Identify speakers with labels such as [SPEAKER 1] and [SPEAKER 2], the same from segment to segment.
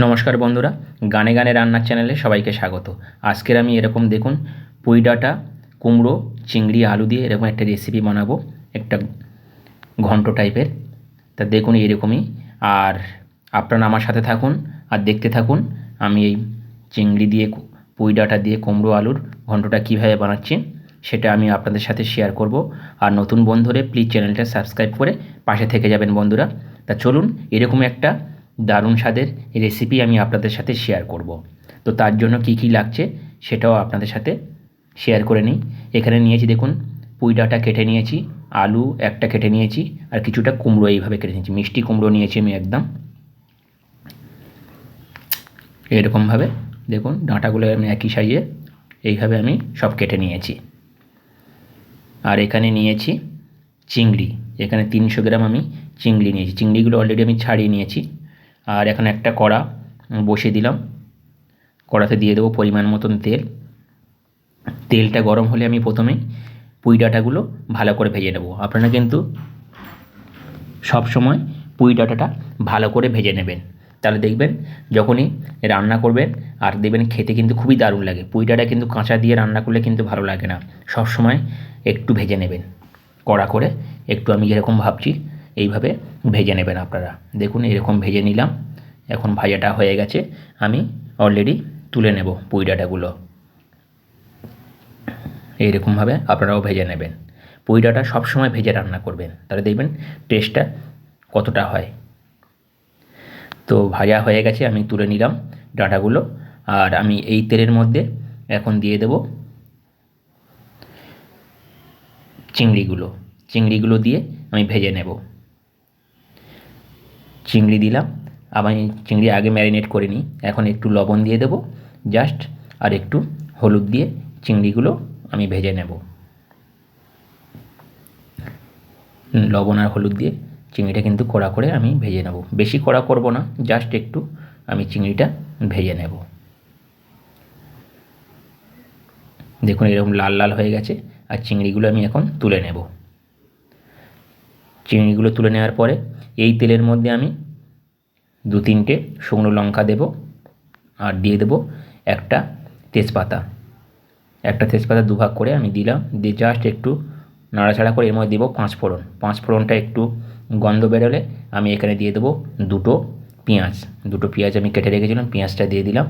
[SPEAKER 1] নমস্কার বন্ধুরা, গানে গানে রান্নার চ্যানেলে সবাইকে স্বাগত। আজকের আমি এরকম দেখুন, পুঁই ডাঁটা, কুমড়ো, চিংড়ি, আলু দিয়ে এরকম একটা রেসিপি বানাবো, একটা ঘন্ট টাইপের। তা দেখুন এরকমই আর আপনারা আমার সাথে থাকুন আর দেখতে থাকুন, আমি এই চিংড়ি দিয়ে, পুঁই ডাঁটা দিয়ে কুমড়ো, আলুর ঘন্টটা কীভাবে বানাচ্ছি, সেটা আমি আপনাদের সাথে শেয়ার করব। আর নতুন বন্ধুরে প্লিজ চ্যানেলটা সাবস্ক্রাইব করে পাশে থেকে যাবেন বন্ধুরা। তা চলুন, এরকম একটা দারুণ স্বাদের রেসিপি আমি আপনাদের সাথে শেয়ার করব। তো তার জন্য কি কি লাগছে সেটাও আপনাদের সাথে শেয়ার করে নিই। এখানে নিয়েছি দেখুন পুঁই কেটে নিয়েছি, আলু একটা কেটে নিয়েছি, আর কিছুটা কুমড়ো এইভাবে কেটে নিয়েছি। মিষ্টি কুমড়ো নিয়েছি আমি একদম। এরকমভাবে দেখুন, ডাঁটাগুলো আমি একই সাইজে এইভাবে আমি সব কেটে নিয়েছি। আর এখানে নিয়েছি চিংড়ি। এখানে তিনশো গ্রাম আমি চিংড়ি নিয়েছি। চিংড়িগুলো অলরেডি আমি ছাড়িয়ে নিয়েছি। আর এখানে একটা কড়া বসিয়ে দিলাম। কড়াতে দিয়ে দেবো পরিমাণ মতন তেল। তেলটা গরম হলে আমি প্রথমেই পুঁই ডাঁটাগুলো ভালো করে ভেজে নেব। আপনারা কিন্তু সব সময় পুঁই ডাঁটাটা ভালো করে ভেজে নেবেন। তাহলে দেখবেন যখনই রান্না করবেন, আর দেখবেন খেতে কিন্তু খুবই দারুণ লাগে। পুঁই ডাঁটা কিন্তু কাঁচা দিয়ে রান্না করলে কিন্তু ভালো লাগে না। সব সময় একটু ভেজে নেবেন। কড়া করে একটু আমি যেরকম ভাবছি এইভাবে ভেজে নেবেন আপনারা। দেখুন, এরকম ভেজে নিলাম। এখন ভাজাটা হয়ে গেছে। আমি অলরেডি তুলে নেব পুঁই ডাঁটাগুলো এইরকমভাবে আপনারাও ভেজে নেবেন। পুঁই ডাঁটা সবসময় ভেজে রান্না করবেন। তাহলে দেখবেন টেস্টটা কতটা হয়। তো ভাজা হয়ে গেছে, আমি তুলে নিলাম ডাঁটাগুলো। আর আমি এই তেলের মধ্যে এখন দিয়ে দেব চিংড়িগুলো। চিংড়িগুলো দিয়ে আমি ভেজে নেব। চিংড়ি দিলাম। আমি চিংড়ি আগে ম্যারিনেট করে নিই। এখন একটু লবণ দিয়ে দেবো, জাস্ট, আর একটু হলুদ দিয়ে চিংড়িগুলো আমি ভেজে নেব। লবণ আর হলুদ দিয়ে চিংড়িটা কিন্তু কড়া করে আমি ভেজে নেব। বেশি কড়া করব না, জাস্ট একটু আমি চিংড়িটা ভেজে নেব। দেখুন, এরকম লাল লাল হয়ে গেছে, আর চিংড়িগুলো আমি এখন তুলে নেব। চিংড়িগুলো তুলে নেওয়ার পরে এই তেলের মধ্যে আমি দু তিনটে শুকনো লঙ্কা দেব আর দিয়ে দেব একটা তেজপাতা। একটা তেজপাতা দুভাগ করে আমি দিলাম। দিয়ে জাস্ট একটু নাড়াচাড়া করে এর মধ্যে দেবো পাঁচ ফোড়ন পাঁচ ফোড়নটা একটু গন্ধ বেরোলে আমি এখানে দিয়ে দেবো দুটো পেঁয়াজ। দুটো পেঁয়াজ আমি কেটে রেখেছিলাম, পেঁয়াজটা দিয়ে দিলাম।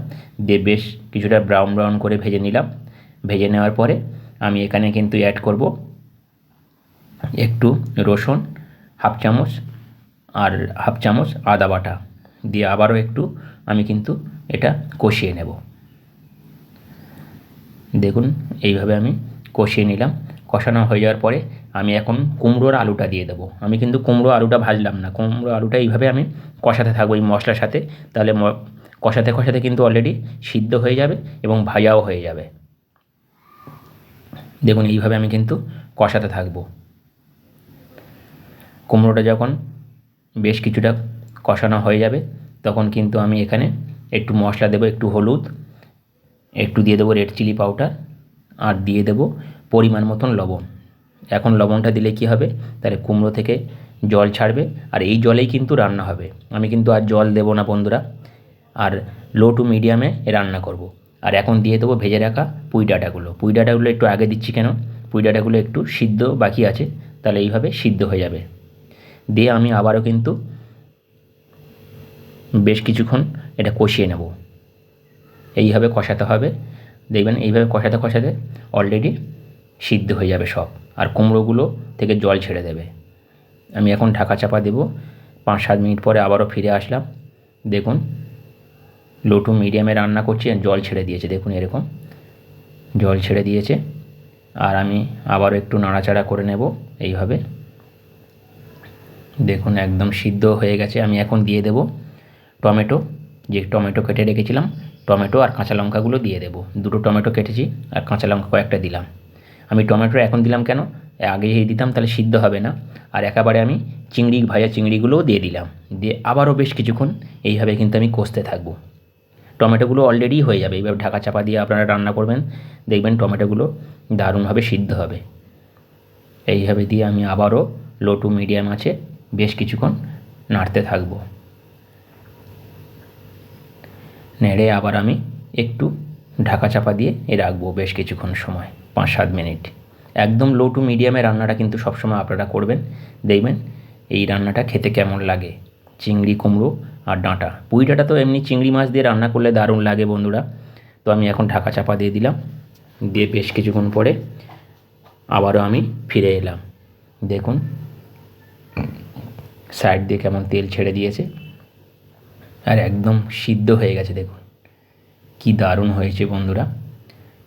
[SPEAKER 1] দিয়ে বেশ কিছুটা ব্রাউন ব্রাউন করে ভেজে নিলাম। ভেজে নেওয়ার পরে আমি এখানে কিন্তু অ্যাড করব একটু রসুন হাফ চামচ আর হাফ চামচ আদা বাটা দিয়ে আবারও একটু আমি কিন্তু এটা কষিয়ে নেব। দেখুন, এইভাবে আমি কষিয়ে নিলাম। কষানো হয়ে যাওয়ার পরে আমি এখন কুমড়োর আলুটা দিয়ে দেবো। আমি কিন্তু কুমড়ো আলুটা ভাজলাম না। কুমড়ো আলুটা এইভাবে আমি কষাতে থাকব এই মশলার সাথে। তাহলে কষাতে কষাতে কিন্তু অলরেডি সিদ্ধ হয়ে যাবে এবং ভাজাও হয়ে যাবে। দেখুন, এইভাবে আমি কিন্তু কষাতে থাকব। কুমড়োটা যখন বেশ কিছুটা কষানো হয়ে যাবে, তখন কিন্তু আমি এখানে একটু মশলা দেবো, একটু হলুদ, একটু দিয়ে দেবো রেড চিলি পাউডার আর দিয়ে দেবো পরিমাণ মতন লবণ। এখন লবণটা দিলে কি হবে? তাহলে কুমড়ো থেকে জল ছাড়বে, আর এই জলেই কিন্তু রান্না হবে। আমি কিন্তু আর জল দেবো না বন্ধুরা, আর লো টু মিডিয়ামে রান্না করব। আর এখন দিয়ে দেবো ভেজে রাখা পুঁই ডাঁটাগুলো। পুঁই ডাঁটাগুলো একটু আগে দিচ্ছি কেন? পুঁই ডাঁটাগুলো একটু সিদ্ধ বাকি আছে, তাহলে এইভাবে সিদ্ধ হয়ে যাবে। দিয়ে আমি আবারও কিন্তু বেশ কিছুক্ষণ এটা কষিয়ে নেব। এইভাবে কষাতে হবে। দেখবেন এইভাবে কষাতে কষাতে অলরেডি সিদ্ধ হয়ে যাবে সব। আর কুমড়োগুলো থেকে জল ছেড়ে দেবে। আমি এখন ঢাকা চাপা দেব। পাঁচ সাত মিনিট পরে আবারও ফিরে আসলাম। দেখুন লো টু মিডিয়ামে রান্না করছি আর জল ছেড়ে দিয়েছে। দেখুন এরকম জল ছেড়ে দিয়েছে। আর আমি আবারও একটু নাড়াচাড়া করে নেব। এইভাবে দেখুন, একদম সিদ্ধ হয়ে গেছে। আমি এখন দিয়ে দেব টমেটো। যে টমেটো কেটে রেখেছিলাম, টমেটো আর কাঁচা লঙ্কাগুলো দিয়ে দেবো। দুটো টমেটো কেটেছি আর কাঁচা লঙ্কা কয়েকটা দিলাম। আমি টমেটো এখন দিলাম কেন? আগে দিতাম, তাহলে সিদ্ধ হবে না। আর একেবারে আমি চিংড়ি, ভাজা চিংড়িগুলোও দিয়ে দিলাম। দিয়ে আবারও বেশ কিছুক্ষণ এইভাবে কিন্তু আমি কষতে থাকব। টমেটোগুলো অলরেডি হয়ে যাবে। এইভাবে ঢাকা চাপা দিয়ে আপনারা রান্না করবেন। দেখবেন টমেটোগুলো দারুণভাবে সিদ্ধ হবে। এইভাবে দিয়ে আমি আবারও লো টু মিডিয়াম আছে বেশ কিছুক্ষণ নাড়তে থাকব। নেড়ে আবার আমি একটু ঢাকা চাপা দিয়ে এ রাখব বেশ কিছুক্ষণ সময় পাঁচ সাত মিনিট। একদম লো টু মিডিয়ামে রান্নাটা কিন্তু সবসময় আপনারা করবেন। দেখবেন এই রান্নাটা খেতে কেমন লাগে, চিংড়ি কুমড়ো আর ডাঁটা। পুঁই তো এমনি চিংড়ি মাছ দিয়ে রান্না করলে দারুণ লাগে বন্ধুরা। তো আমি এখন ঢাকা চাপা দিয়ে দিলাম, দিয়ে বেশ কিছুক্ষণ পরে আবারও আমি ফিরে এলাম। দেখুন সাইড দিয়ে কেমন তেল ছেড়ে দিয়েছে। আর একদম সিদ্ধ হয়ে গেছে, দেখুন। কি দারুণ হয়েছে বন্ধুরা।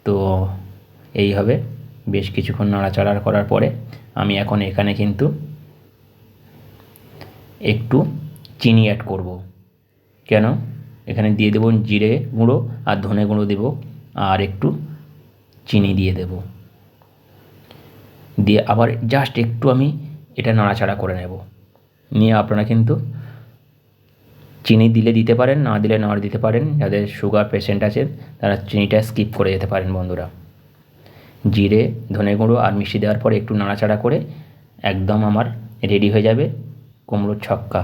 [SPEAKER 1] তো এইভাবে বেশ কিছুক্ষণ নাড়াচাড়া করার পরে আমি এখন এখানে কিন্তু একটু চিনি অ্যাড করব। কেন? এখানে দিয়ে দেবো জিরে গুঁড়ো আর ধনে গুঁড়ো দেবো আর একটু চিনি দিয়ে দেব। দিয়ে আবার জাস্ট একটু আমি এটা নাড়াচাড়া করে নেব। নিয়ে আপনারা কিন্তু চিনি দিলে দিতে পারেন, না দিলে না দিতে পারেন। যাদের সুগার পেশেন্ট আছে তারা চিনিটা স্কিপ করে যেতে পারেন বন্ধুরা। জিরে, ধনে গুঁড়ো আর মিষ্টি দেওয়ার পরে একটু নাড়াচাড়া করে একদম আমার রেডি হয়ে যাবে কুমড়োর ছক্কা,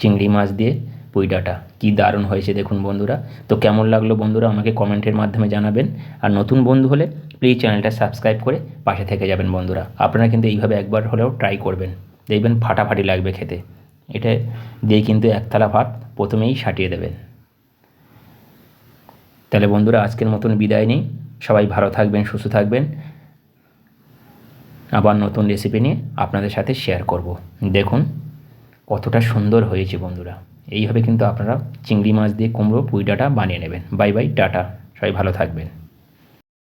[SPEAKER 1] চিংড়ি মাছ দিয়ে পুইডাটা। কি দারুণ হয়েছে দেখুন বন্ধুরা। তো কেমন লাগল বন্ধুরা আমাকে কমেন্টের মাধ্যমে জানাবেন। আর নতুন বন্ধু হলে প্লিজ চ্যানেলটা সাবস্ক্রাইব করে পাশে থেকে যাবেন বন্ধুরা। আপনারা কিন্তু এইভাবে একবার হলেও ট্রাই করবেন। দেখবেন ফাটাফাটি লাগবে খেতে। এটা দিয়ে কিন্তু এক থালা ভাত প্রথমেই সাটিয়ে দেবেন। তাহলে বন্ধুরা, আজকের মতন বিদায় নেই। সবাই ভালো থাকবেন, সুস্থ থাকবেন। আবার নতুন রেসিপি নিয়ে আপনাদের সাথে শেয়ার করব। দেখুন কতটা সুন্দর হয়েছে বন্ধুরা। এইভাবে কিন্তু আপনারা চিংড়ি মাছ দিয়ে কুমড়ো, পুঁই ডাঁটা বানিয়ে নেবেন। Bye bye, tata. সবাই ভালো থাকবেন।